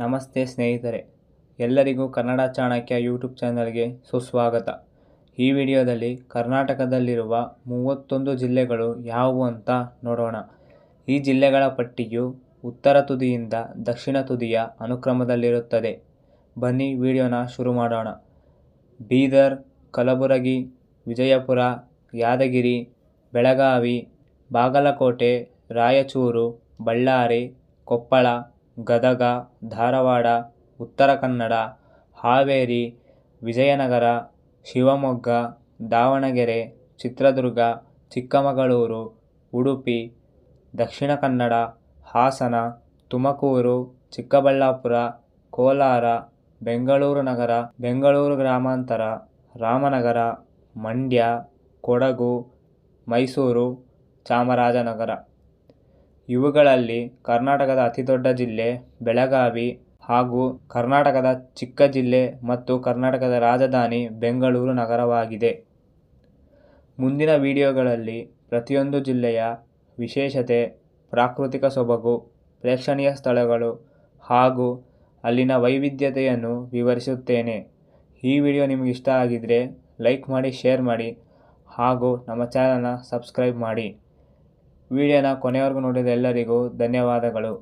ನಮಸ್ತೆ ಸ್ನೇಹಿತರೆ, ಎಲ್ಲರಿಗೂ ಕನ್ನಡ ಚಾಣಕ್ಯ ಯೂಟ್ಯೂಬ್ ಚಾನಲ್ಗೆ ಸುಸ್ವಾಗತ. ಈ ವಿಡಿಯೋದಲ್ಲಿ ಕರ್ನಾಟಕದಲ್ಲಿರುವ ಮೂವತ್ತೊಂದು ಜಿಲ್ಲೆಗಳು ಯಾವುವು ಅಂತ ನೋಡೋಣ. ಈ ಜಿಲ್ಲೆಗಳ ಪಟ್ಟಿಯು ಉತ್ತರ ತುದಿಯಿಂದ ದಕ್ಷಿಣ ತುದಿಯ ಅನುಕ್ರಮದಲ್ಲಿರುತ್ತದೆ. ಬನ್ನಿ ವಿಡಿಯೋನ ಶುರು ಮಾಡೋಣ. ಬೀದರ್, ಕಲಬುರಗಿ, ವಿಜಯಪುರ, ಯಾದಗಿರಿ, ಬೆಳಗಾವಿ, ಬಾಗಲಕೋಟೆ, ರಾಯಚೂರು, ಬಳ್ಳಾರಿ, ಕೊಪ್ಪಳ ಗದಗ, ಧಾರವಾಡ, ಉತ್ತರ ಕನ್ನಡ, ಹಾವೇರಿ, ವಿಜಯನಗರ, ಶಿವಮೊಗ್ಗ, ದಾವಣಗೆರೆ, ಚಿತ್ರದುರ್ಗ, ಚಿಕ್ಕಮಗಳೂರು, ಉಡುಪಿ, ದಕ್ಷಿಣ ಕನ್ನಡ, ಹಾಸನ, ತುಮಕೂರು, ಚಿಕ್ಕಬಳ್ಳಾಪುರ, ಕೋಲಾರ, ಬೆಂಗಳೂರು ನಗರ, ಬೆಂಗಳೂರು ಗ್ರಾಮಾಂತರ, ರಾಮನಗರ, ಮಂಡ್ಯ, ಕೊಡಗು, ಮೈಸೂರು, ಚಾಮರಾಜನಗರ. ಇವುಗಳಲ್ಲಿ ಕರ್ನಾಟಕದ ಅತಿದೊಡ್ಡ ಜಿಲ್ಲೆ ಬೆಳಗಾವಿ ಹಾಗೂ ಕರ್ನಾಟಕದ ಚಿಕ್ಕ ಜಿಲ್ಲೆ ಮತ್ತು ಕರ್ನಾಟಕದ ರಾಜಧಾನಿ ಬೆಂಗಳೂರು ನಗರವಾಗಿದೆ. ಮುಂದಿನ ವಿಡಿಯೋಗಳಲ್ಲಿ ಪ್ರತಿಯೊಂದು ಜಿಲ್ಲೆಯ ವಿಶೇಷತೆ, ಪ್ರಾಕೃತಿಕ ಸೊಬಗು, ಪ್ರೇಕ್ಷಣೀಯ ಸ್ಥಳಗಳು ಹಾಗೂ ಅಲ್ಲಿನ ವೈವಿಧ್ಯತೆಯನ್ನು ವಿವರಿಸುತ್ತೇನೆ. ಈ ವಿಡಿಯೋ ನಿಮಗೆ ಇಷ್ಟ ಆಗಿದ್ದರೆ ಲೈಕ್ ಮಾಡಿ, ಶೇರ್ ಮಾಡಿ ಹಾಗೂ ನಮ್ಮ ಚಾನಲ್ನ ಸಬ್ಸ್ಕ್ರೈಬ್ ಮಾಡಿ. ವಿಡಿಯೋನ ಕೊನೆವರೆಗೂ ನೋಡಿದ ಎಲ್ಲರಿಗೂ ಧನ್ಯವಾದಗಳು.